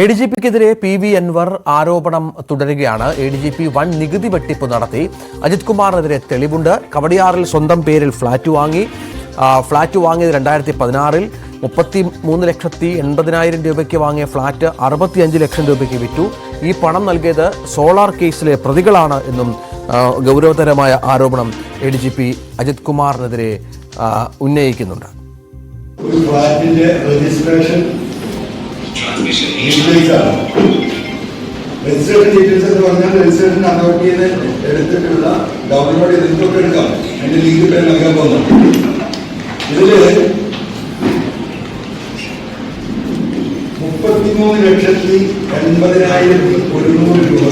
A D G പിക്കെതിരെ P V Anvar ആരോപണം തുടരുകയാണ്. എ ഡി ജി പി വൻ നികുതി വെട്ടിപ്പ് നടത്തി. അജിത് കുമാറിനെതിരെ തെളിവുണ്ട്. കവടിയാറിൽ സ്വന്തം പേരിൽ ഫ്ളാറ്റ് വാങ്ങി. ഫ്ളാറ്റ് വാങ്ങിയത് രണ്ടായിരത്തി പതിനാറിൽ മുപ്പത്തി മൂന്ന് ലക്ഷത്തി എൺപതിനായിരം രൂപയ്ക്ക് വാങ്ങിയ ഫ്ളാറ്റ് അറുപത്തിയഞ്ച് ലക്ഷം രൂപയ്ക്ക് വിറ്റു. ഈ പണം നൽകിയത് സോളാർ കേസിലെ പ്രതികളാണ് എന്നും ഗൗരവതരമായ ആരോപണം A D G P Ajith കുമാറിനെതിരെ ഉന്നയിക്കുന്നുണ്ട്. ഒരു ഫ്ലാറ്റിന്റെ രജിസ്ട്രേഷൻ ഡീറ്റെയിൽസ് ആണ് രജിസ്ട്രേഷൻ ഡീറ്റെയിൽസ് എന്ന് പറഞ്ഞാൽ രജിസ്ട്രേഷൻ അതോറിറ്റിയിൽ നിന്ന് എടുത്തിട്ടുള്ള ഡൗൺലോഡ് ചെയ്ത് എടുക്കാം. എന്റെ ലീഗ് പേര് നൽകാൻ പോകുന്നു. ഇതിൽ മുപ്പത്തിമൂന്ന് ലക്ഷത്തി എൺപതിനായിരത്തി ഒരുന്നൂറ് രൂപ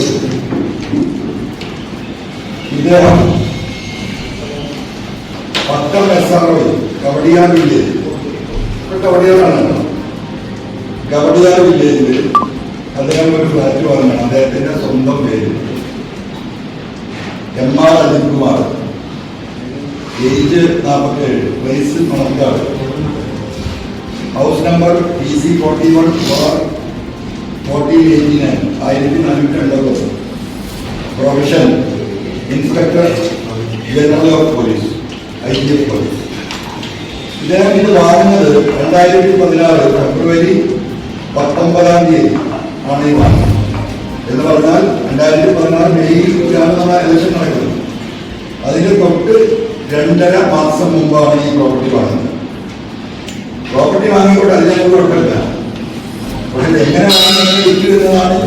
ഇദ്ദേഹം പത്തം S R O Kowdiar village ഇപ്പൊ കവടിയാറാണല്ലോ കവടിയാർ വില്ലേജിൽ അദ്ദേഹം ഒരു ഫ്ലാറ്റ് വാങ്ങണം. അദ്ദേഹത്തിന്റെ സ്വന്തം പേര് M R Ajith Kumar. Age നാൽപ്പത്തേഴ് വയസ്സ് Manacaud house number P C forty one four fourteen eighty nine ആയിരത്തി നാനൂറ്റി എൺപത് profession inspector general of police I G F police. ഇദ്ദേഹം ഇത് വാങ്ങുന്നത് രണ്ടായിരത്തി പതിനാറ് ഫെബ്രുവരി പത്തൊമ്പതാം തീയതി. ആണ് ഈ വാർത്ത. എന്ന് പറഞ്ഞാൽ രണ്ടായിരത്തി പതിനാറ് മെയ്യിലാണ് നമ്മൾ ഇലക്ഷൻ നടക്കുന്നത്. അതിന് തൊട്ട് രണ്ടര മാസം മുമ്പാണ് ഈ പ്രോപ്പർട്ടി വാങ്ങുന്നത്. പ്രോപ്പർട്ടി വാങ്ങിക്കൊണ്ട് അതിനെ കുഴപ്പമില്ല. പക്ഷെ എങ്ങനെയാണ് എങ്ങനെ വാങ്ങുന്നത് വിൽക്കുന്നതാണ്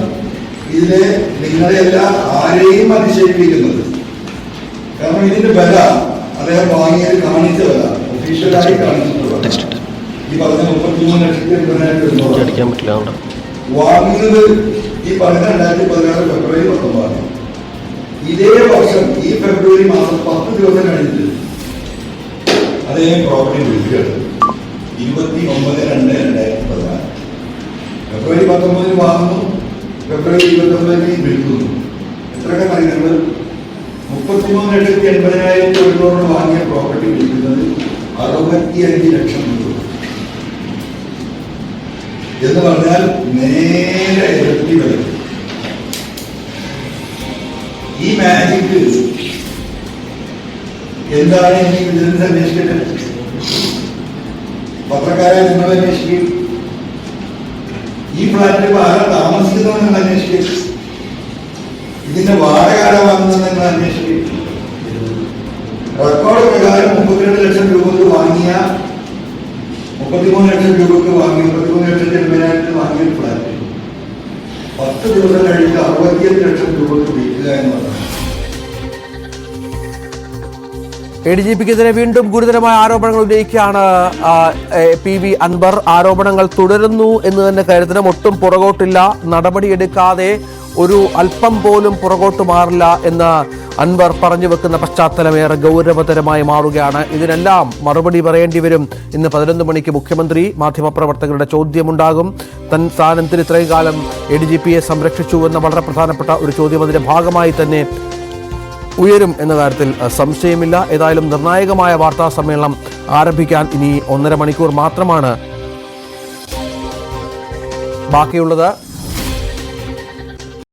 ഇതിലെ നിങ്ങളെയല്ല ആരെയും അതിശയിപ്പിക്കുന്നത്. കാരണം ഇതിന്റെ വില അദ്ദേഹം വാങ്ങിയത് കാണിച്ച വില. ഒഫീഷ്യലായി കാണിച്ചിട്ടുള്ള ഈ പറഞ്ഞ മുപ്പത്തിമൂന്ന് ലക്ഷത്തി എൺപതിനായിരം രൂപ അടിക്കാൻ പറ്റില്ല വാങ്ങുന്നത് ഈ പറഞ്ഞ രണ്ടായിരത്തി പതിനാറ് ഫെബ്രുവരി പത്തൊമ്പതാണ്. ഇതേ വർഷം ഈ ഫെബ്രുവരി മാസം പത്ത് ദിവസം കഴിഞ്ഞിട്ട് അദ്ദേഹം പ്രോപ്പർട്ടി വിൽക്കുകയാണ്. ഇരുപത്തി ഒമ്പത് രണ്ട് രണ്ടായിരത്തി പതിനാറ്. ഫെബ്രുവരി പത്തൊമ്പതിന് വാങ്ങുന്നു. ഫെബ്രുവരി ഇരുപത്തി ഒമ്പതിന് വിൽക്കുന്നു. എത്രയൊക്കെ കാര്യങ്ങൾ മുപ്പത്തിമൂന്ന് ലക്ഷത്തി എൺപതിനായിരത്തി ഒരുന്നൂറ് വാങ്ങിയ പ്രോപ്പർട്ടി വിൽക്കുന്നത് അറുപത്തിയഞ്ച് ലക്ഷം രൂപ. എന്ന് പറഞ്ഞാൽ നേരെ ഇരട്ടി വരും. ഈ മാജിക് എന്താണ് എനിക്ക് വിജിലൻസ് അന്വേഷിക്കട്ടെ? പത്രക്കാരെ നിങ്ങൾ അന്വേഷിക്കും. ഈ ഫ്ലാറ്റിൽ ആരാ താമസിക്കുന്നവർ നിങ്ങൾ അന്വേഷിക്കും. ഇതിന്റെ വാടക ആരാ വാങ്ങുന്നത് നിങ്ങൾ അന്വേഷിക്കും. റെക്കോർഡ് പ്രകാരം മുപ്പത്തിരണ്ട് ലക്ഷം രൂപക്ക് വാങ്ങിയ മുപ്പത്തിമൂന്ന് ലക്ഷം രൂപക്ക് വാങ്ങി എ ഡി ജി പിക്കെതിരെ വീണ്ടും ഗുരുതരമായ ആരോപണങ്ങൾ ഉന്നയിക്കുകയാണ് പി വി അൻവർ. ആരോപണങ്ങൾ തുടരുന്നു എന്ന് തന്നെ കരുതണം. ഒട്ടും പുറകോട്ടില്ല. നടപടിയെടുക്കാതെ ഒരു അല്പം പോലും പുറകോട്ട് മാറില്ല എന്ന് അൻവർ പറഞ്ഞു വെക്കുന്ന പശ്ചാത്തലം ഏറെ ഗൗരവതരമായി മാറുകയാണ്. ഇതിനെല്ലാം മറുപടി പറയേണ്ടി വരും. ഇന്ന് പതിനൊന്ന് മണിക്ക് മുഖ്യമന്ത്രി മാധ്യമപ്രവർത്തകരുടെ ചോദ്യമുണ്ടാകും. തൻ സ്ഥാനത്തിന് ഇത്രയും കാലം എ ഡി ജി പിയെ സംരക്ഷിച്ചു എന്ന വളരെ പ്രധാനപ്പെട്ട ഒരു ചോദ്യം അതിന്റെ ഭാഗമായി തന്നെ ഉയരും എന്ന കാര്യത്തിൽ സംശയമില്ല. ഏതായാലും നിർണായകമായ വാർത്താ സമ്മേളനം ആരംഭിക്കാൻ ഇനി ഒന്നര മണിക്കൂർ മാത്രമാണ് ബാക്കിയുള്ളത്.